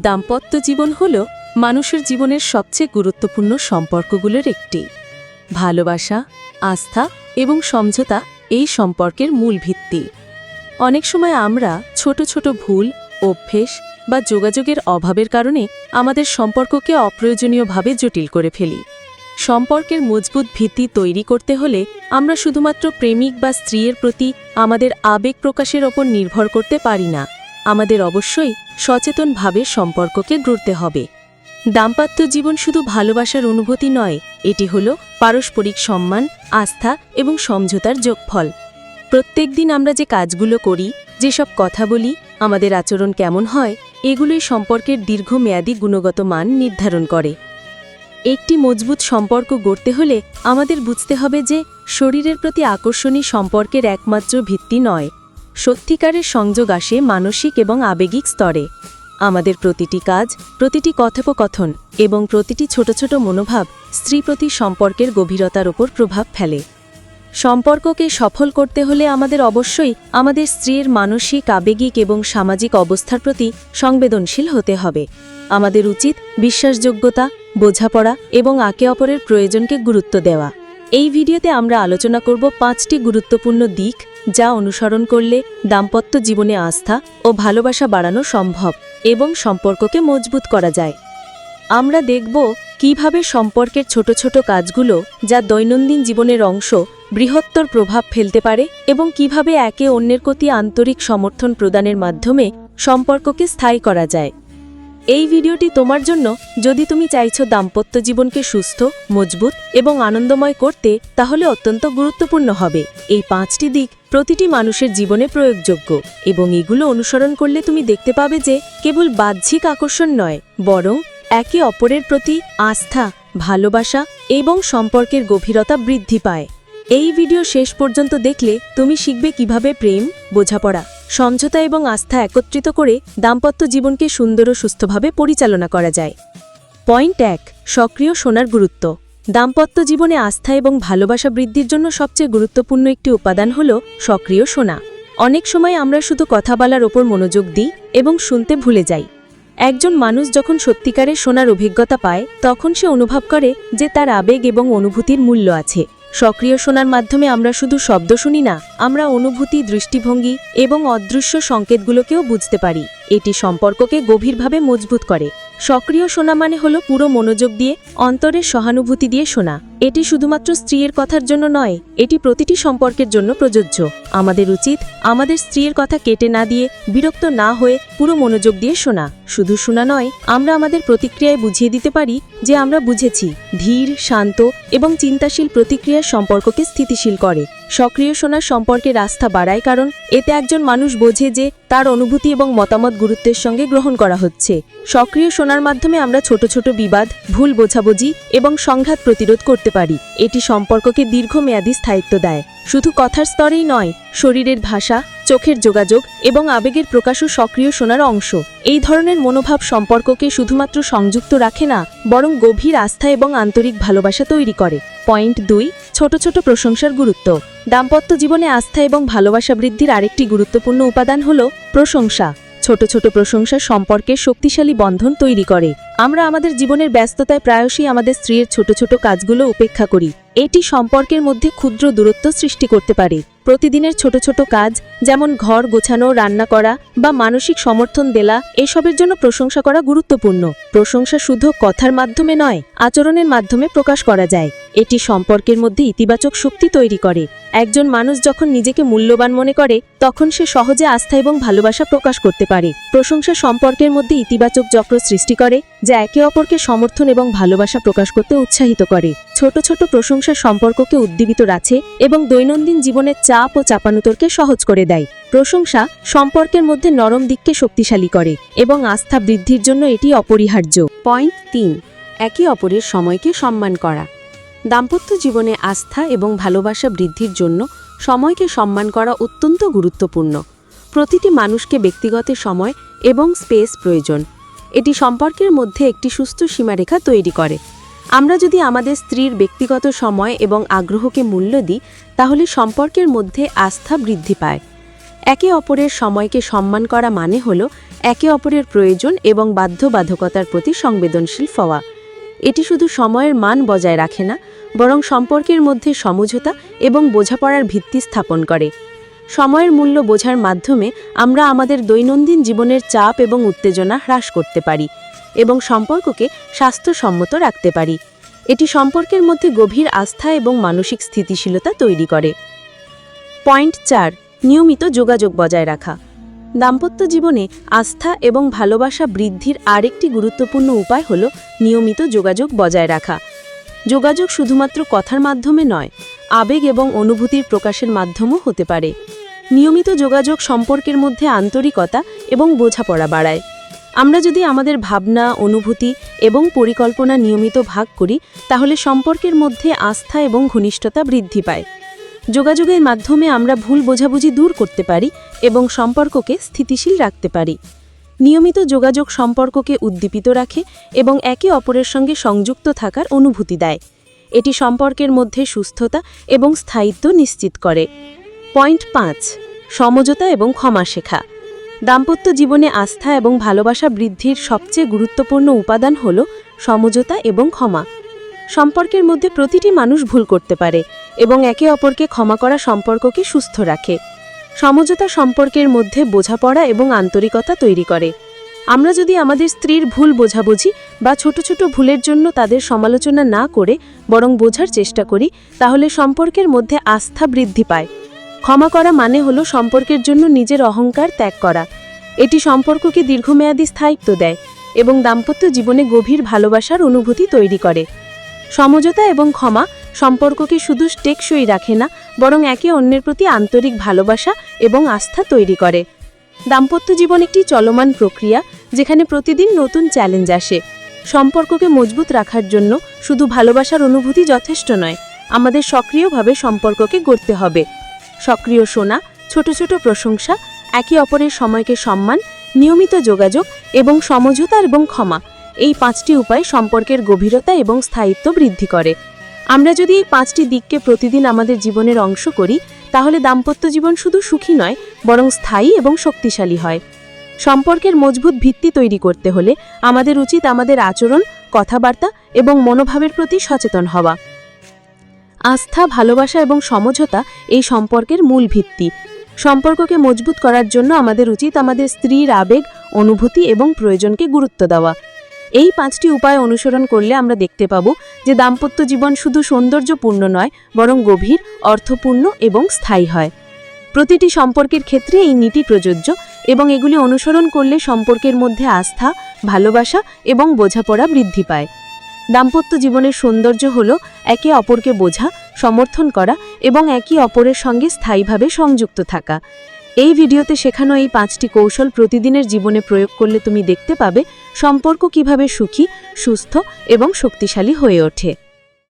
দাম্পত্য জীবন হল মানুষের জীবনের সবচেয়ে গুরুত্বপূর্ণ সম্পর্কগুলোর একটি। ভালোবাসা, আস্থা এবং সমঝোতা এই সম্পর্কের মূল ভিত্তি। অনেক সময় আমরা ছোট ছোট ভুল, অভ্যেস বা যোগাযোগের অভাবের কারণে আমাদের সম্পর্ককে অপ্রয়োজনীয়ভাবে জটিল করে ফেলি। সম্পর্কের মজবুত ভিত্তি তৈরি করতে হলে আমরা শুধুমাত্র প্রেমিক বা স্ত্রীর প্রতি আমাদের আবেগ প্রকাশের ওপর নির্ভর করতে পারি না। আমাদের অবশ্যই সচেতনভাবে সম্পর্ককে গড়তে হবে। দাম্পত্য জীবন শুধু ভালোবাসার অনুভূতি নয়, এটি হল পারস্পরিক সম্মান, আস্থা এবং সমঝোতার যোগফল। প্রত্যেক দিন আমরা যে কাজগুলো করি যেসব কথা বলি, আমাদের আচরণ কেমন হয়, এগুলোই সম্পর্কের দীর্ঘমেয়াদী গুণগত মান নির্ধারণ করে। একটি মজবুত সম্পর্ক গড়তে হলে আমাদের বুঝতে হবে যে শরীরের প্রতি আকর্ষণী সম্পর্কের একমাত্র ভিত্তি নয়। সত্যিকারের সংযোগ আসে মানসিক এবং আবেগিক স্তরে। আমাদের প্রতিটি কাজ, প্রতিটি কথোপকথন এবং প্রতিটি ছোট ছোট মনোভাব স্ত্রী প্রতি সম্পর্কের গভীরতার ওপর প্রভাব ফেলে। সম্পর্ককে সফল করতে হলে আমাদের অবশ্যই আমাদের স্ত্রীর মানসিক, আবেগিক এবং সামাজিক অবস্থার প্রতি সংবেদনশীল হতে হবে। আমাদের উচিত বিশ্বাসযোগ্যতা, বোঝাপড়া এবং একে অপরের প্রয়োজনকে গুরুত্ব দেওয়া। এই ভিডিওতে আমরা আলোচনা করব পাঁচটি গুরুত্বপূর্ণ দিক যা অনুসরণ করলে দাম্পত্য জীবনে আস্থা ও ভালোবাসা বাড়ানো সম্ভব এবং সম্পর্ককে মজবুত করা যায়। আমরা দেখব কীভাবে সম্পর্কের ছোট ছোট কাজগুলো যা দৈনন্দিন জীবনের অংশ বৃহত্তর প্রভাব ফেলতে পারে এবং কীভাবে একে অন্যের প্রতি আন্তরিক সমর্থন প্রদানের মাধ্যমে সম্পর্ককে স্থায়ী করা যায়। এই ভিডিওটি তোমার জন্য। যদি তুমি চাইছো দাম্পত্য জীবনকে সুস্থ, মজবুত এবং আনন্দময় করতে, তাহলে অত্যন্ত গুরুত্বপূর্ণ হবে। এই পাঁচটি দিক প্রতিটি মানুষের জীবনে প্রয়োগযোগ্য এবং এগুলো অনুসরণ করলে তুমি দেখতে পাবে যে কেবল বাহ্যিক আকর্ষণ নয়, বরং একে অপরের প্রতি আস্থা, ভালোবাসা এবং সম্পর্কের গভীরতা বৃদ্ধি পায়। এই ভিডিও শেষ পর্যন্ত দেখলে তুমি শিখবে কীভাবে প্রেম, বোঝাপড়া, সমঝোতা এবং আস্থা একত্রিত করে দাম্পত্য জীবনকে সুন্দর ও সুস্থভাবে পরিচালনা করা যায়। পয়েন্ট এক, সক্রিয় শোনার গুরুত্ব। দাম্পত্য জীবনে আস্থা এবং ভালোবাসা বৃদ্ধির জন্য সবচেয়ে গুরুত্বপূর্ণ একটি উপাদান হল সক্রিয় শোনা। অনেক সময় আমরা শুধু কথা বলার ওপর মনোযোগ দিই এবং শুনতে ভুলে যাই। একজন মানুষ যখন সত্যিকারের শোনার অভিজ্ঞতা পায়, তখন সে অনুভব করে যে তার আবেগ এবং অনুভূতির মূল্য আছে। সক্রিয় শোনার মাধ্যমে আমরা শুধু শব্দ শুনি না, আমরা অনুভূতি, দৃষ্টিভঙ্গি এবং অদৃশ্য সংকেতগুলোকেও বুঝতে পারি। এটি সম্পর্ককে গভীরভাবে মজবুত করে। সক্রিয় শোনা মানে হলো পুরো মনোযোগ দিয়ে, অন্তরের সহানুভূতি দিয়ে শোনা। এটি শুধুমাত্র স্ত্রীর কথার জন্য নয়, এটি প্রতিটি সম্পর্কের জন্য প্রযোজ্য। আমাদের উচিত আমাদের স্ত্রীর কথা কেটে না দিয়ে, বিরক্ত না হয়ে পুরো মনোযোগ দিয়ে শোনা। শুধু শোনা নয়, আমরা আমাদের প্রতিক্রিয়ায় বুঝিয়ে দিতে পারি যে আমরা বুঝেছি। ধীর, শান্ত এবং চিন্তাশীল প্রতিক্রিয়ার সম্পর্ককে স্থিতিশীল করে। সক্রিয় শোনার সম্পর্কে রাস্তা বাড়ায় কারণ এতে একজন মানুষ বোঝে যে তার অনুভূতি এবং মতামত গুরুত্বের সঙ্গে গ্রহণ করা হচ্ছে। সক্রিয় শোনার মাধ্যমে আমরা ছোট ছোট বিবাদ, ভুল বোঝাবুঝি এবং সংঘাত প্রতিরোধ করতে পারি। এটি সম্পর্ককে দীর্ঘমেয়াদী স্থায়িত্ব দেয়। শুধু কথার স্তরেই নয়, শরীরের ভাষা, চোখের যোগাযোগ এবং আবেগের প্রকাশও সক্রিয় শোনার অংশ। এই ধরনের মনোভাব সম্পর্ককে শুধুমাত্র সংযুক্ত রাখে না, বরং গভীর আস্থা এবং আন্তরিক ভালোবাসা তৈরি করে। পয়েন্ট দুই, ছোট ছোট প্রশংসার গুরুত্ব। দাম্পত্য জীবনে আস্থা এবং ভালোবাসা বৃদ্ধির আরেকটি গুরুত্বপূর্ণ উপাদান হল প্রশংসা। ছোট ছোট প্রশংসা সম্পর্কে শক্তিশালী বন্ধন তৈরি করে। আমরা আমাদের জীবনের ব্যস্ততায় প্রায়শই আমাদের স্ত্রীর ছোট ছোট কাজগুলো উপেক্ষা করি। এটি সম্পর্কের মধ্যে ক্ষুদ্র দূরত্ব সৃষ্টি করতে পারে। প্রতিদিনের ছোট ছোট কাজ, যেমন ঘর গোছানো, রান্না করা বা মানসিক সমর্থন দেলা, এসবের জন্য প্রশংসা করা গুরুত্বপূর্ণ। প্রশংসা শুধু কথার মাধ্যমে নয়, আচরণের মাধ্যমে প্রকাশ করা যায়। এটি সম্পর্কের মধ্যে ইতিবাচক শক্তি তৈরি করে। একজন মানুষ যখন নিজেকে মূল্যবান মনে করে, তখন সে সহজে আস্থা এবং ভালোবাসা প্রকাশ করতে পারে। প্রশংসা সম্পর্কের মধ্যে ইতিবাচক চক্র সৃষ্টি করে যা একে অপরকে সমর্থন এবং ভালোবাসা প্রকাশ করতে উৎসাহিত করে। ছোট ছোট প্রশংসা সম্পর্ককে উদ্দীবিত রাখে এবং দৈনন্দিন জীবনের চাপ ও চাপানুতরকে সহজ করে দেয়। প্রশংসা সম্পর্কের মধ্যে নরম দিককে শক্তিশালী করে এবং আস্থা বৃদ্ধির জন্য এটি অপরিহার্য। পয়েন্ট তিন, একে অপরের সময়কে সম্মান করা। দাম্পত্য জীবনে আস্থা এবং ভালোবাসা বৃদ্ধির জন্য সময়কে সম্মান করা অত্যন্ত গুরুত্বপূর্ণ। প্রতিটি মানুষকে ব্যক্তিগত সময় এবং স্পেস প্রয়োজন। এটি সম্পর্কের মধ্যে একটি সুস্থ সীমারেখা তৈরি করে। আমরা যদি আমাদের স্ত্রীর ব্যক্তিগত সময় এবং আগ্রহকে মূল্য দিই, তাহলে সম্পর্কের মধ্যে আস্থা বৃদ্ধি পায়। একে অপরের সময়কে সম্মান করা মানে হল একে অপরের প্রয়োজন এবং বাধ্যবাধকতার প্রতি সংবেদনশীল হওয়া। এটি শুধু সময়ের মান বজায় রাখে না, বরং সম্পর্কের মধ্যে সমঝোতা এবং বোঝাপড়ার ভিত্তি স্থাপন করে। সময়ের মূল্য বোঝার মাধ্যমে আমরা আমাদের দৈনন্দিন জীবনের চাপ এবং উত্তেজনা হ্রাস করতে পারি এবং সম্পর্ককে স্বাস্থ্যসম্মত রাখতে পারি। এটি সম্পর্কের মধ্যে গভীর আস্থা এবং মানসিক স্থিতিশীলতা তৈরি করে। পয়েন্ট চার, নিয়মিত যোগাযোগ বজায় রাখা। দাম্পত্য জীবনে আস্থা এবং ভালোবাসা বৃদ্ধির আরেকটি গুরুত্বপূর্ণ উপায় হল নিয়মিত যোগাযোগ বজায় রাখা। যোগাযোগ শুধুমাত্র কথার মাধ্যমে নয় আবেগ এবং অনুভূতির প্রকাশের মাধ্যমও হতে পারে। নিয়মিত যোগাযোগ সম্পর্কের মধ্যে আন্তরিকতা এবং বোঝাপড়া বাড়ায়। আমরা যদি আমাদের ভাবনা, অনুভূতি এবং পরিকল্পনা নিয়মিত ভাগ করি, তাহলে সম্পর্কের মধ্যে আস্থা এবং ঘনিষ্ঠতা বৃদ্ধি পায়। যোগাযোগের মাধ্যমে আমরা ভুল বোঝাবুঝি দূর করতে পারি এবং সম্পর্ককে স্থিতিশীল রাখতে পারি। নিয়মিত যোগাযোগ সম্পর্ককে উদ্দীপিত রাখে এবং একে অপরের সঙ্গে সংযুক্ত থাকার অনুভূতি দেয়। এটি সম্পর্কের মধ্যে সুস্থতা এবং স্থায়িত্ব নিশ্চিত করে। পয়েন্ট পাঁচ, সমঝোতা এবং ক্ষমা শেখা। দাম্পত্য জীবনে আস্থা এবং ভালোবাসা বৃদ্ধির সবচেয়ে গুরুত্বপূর্ণ উপাদান হল সমঝোতা এবং ক্ষমা। সম্পর্কের মধ্যে প্রতিটি মানুষ ভুল করতে পারে এবং একে অপরকে ক্ষমা করা সম্পর্ককে সুস্থ রাখে। সমঝোতা সম্পর্কের মধ্যে বোঝাপড়া এবং আন্তরিকতা তৈরি করে। আমরা যদি আমাদের স্ত্রীর ভুল বোঝাবুঝি বা ছোট ছোট ভুলের জন্য তাদের সমালোচনা না করে বরং বোঝার চেষ্টা করি, তাহলে সম্পর্কের মধ্যে আস্থা বৃদ্ধি পায়। ক্ষমা করা মানে হলো সম্পর্কের জন্য নিজের অহংকার ত্যাগ করা। এটি সম্পর্ককে দীর্ঘমেয়াদী স্থায়িত্ব দেয় এবং দাম্পত্য জীবনে গভীর ভালোবাসার অনুভূতি তৈরি করে। সমঝোতা এবং ক্ষমা সম্পর্ককে শুধু টেকসই রাখে না, বরং একে অন্যের প্রতি আন্তরিক ভালোবাসা এবং আস্থা তৈরি করে। দাম্পত্য জীবন একটি চলমান প্রক্রিয়া যেখানে প্রতিদিন নতুন চ্যালেঞ্জ আসে। সম্পর্ককে মজবুত রাখার জন্য শুধু ভালোবাসার অনুভূতি যথেষ্ট নয়, আমাদের সক্রিয়ভাবে সম্পর্ককে গড়তে হবে। সক্রিয় শোনা ছোট ছোট প্রশংসা, একে অপরের সময়কে সম্মান, নিয়মিত যোগাযোগ এবং সমঝোতা এবং ক্ষমা এই পাঁচটি উপায় সম্পর্কের গভীরতা এবং স্থায়িত্ব বৃদ্ধি করে। আমরা যদি এই পাঁচটি দিককে প্রতিদিন আমাদের জীবনের অংশ করি তাহলে দাম্পত্য জীবন শুধু সুখী নয়, বরং স্থায়ী এবং শক্তিশালী হয়। সম্পর্কের মজবুত ভিত্তি তৈরি করতে হলে আমাদের উচিত আমাদের আচরণ, কথাবার্তা এবং মনোভাবের প্রতি সচেতন হওয়া। আস্থা, ভালোবাসা এবং সমঝোতা এই সম্পর্কের মূল ভিত্তি। সম্পর্ককে মজবুত করার জন্য আমাদের উচিত আমাদের স্ত্রীর আবেগ, অনুভূতি এবং প্রয়োজনকে গুরুত্ব দেওয়া। এই পাঁচটি উপায় অনুসরণ করলে আমরা দেখতে পাব যে দাম্পত্য জীবন শুধু সৌন্দর্যপূর্ণ নয়, বরং গভীর, অর্থপূর্ণ এবং স্থায়ী হয়। প্রতিটি সম্পর্কের ক্ষেত্রে এই নীতি প্রযোজ্য এবং এগুলি অনুসরণ করলে সম্পর্কের মধ্যে আস্থা, ভালোবাসা এবং বোঝাপড়া বৃদ্ধি পায়। দাম্পত্য জীবনের সৌন্দর্য হল একে অপরকে বোঝা, সমর্থন করা এবং একে অপরের সঙ্গে স্থায়ীভাবে সংযুক্ত থাকা। এই ভিডিওতে শেখানো এই পাঁচটি কৌশল প্রতিদিনের জীবনে প্রয়োগ করলে তুমি দেখতে পাবে সম্পর্ক কীভাবে সুখী, সুস্থ এবং শক্তিশালী হয়ে ওঠে।